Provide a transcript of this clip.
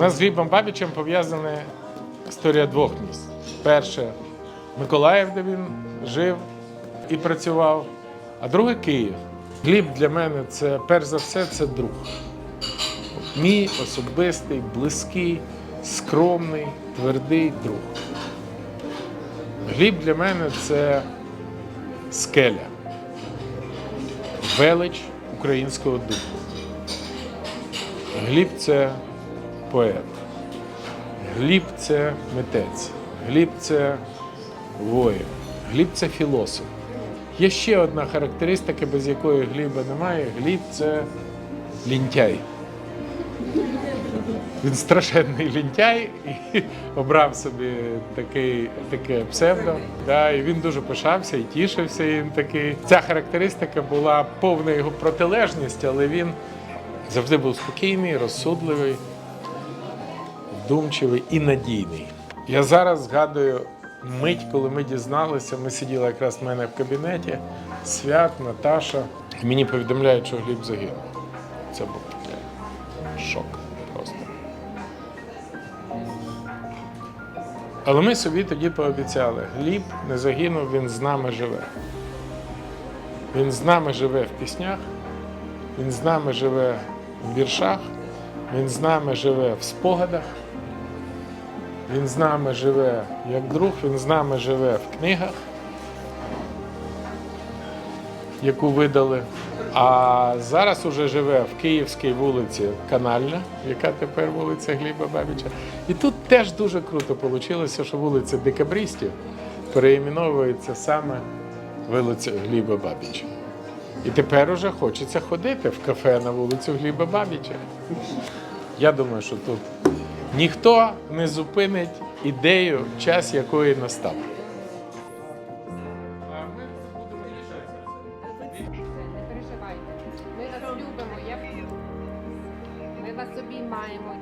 нас з Глібом Бабічем пов'язана історія двох міст. Перше Миколаїв, де він жив і працював, а друге Київ. Гліб для мене це перш за все це друг. Мій особистий, близький, скромний, твердий друг. Гліб для мене це скеля, велич українського духу. Гліб це поет. Гліб це митець. Гліб це воїн. Гліб це філософ. Є ще одна характеристика, без якої гліба немає. Гліб це лінтяй. Він страшенний лінтяй і обрав собі такий, таке псевдо. Да, і він дуже пишався і тішився їм такий. Ця характеристика була повна його протилежність, але він завжди був спокійний, розсудливий, вдумчивий і надійний. Я зараз згадую мить, коли ми дізналися, ми сиділи якраз в мене в кабінеті, свят, Наташа. І мені повідомляють, що Гліб загинув. Це був шок просто. Але ми собі тоді пообіцяли, Гліб не загинув, він з нами живе. Він з нами живе в піснях, він з нами живе в віршах, він з нами живе в спогадах, він з нами живе як друг, він з нами живе в книгах, яку видали. А зараз уже живе в Київській вулиці Канальна, яка тепер вулиця Гліба Бабіча. І тут теж дуже круто вийшло, що вулиця Декабристів переіменовується саме вулиця Гліба Бабіча. І тепер уже хочеться ходити в кафе на вулицю Гліба Бабіча. Я думаю, що тут ніхто не зупинить ідею, час якої настав. Не переживайте. Ми вас любимо, ми вас обіймаємо.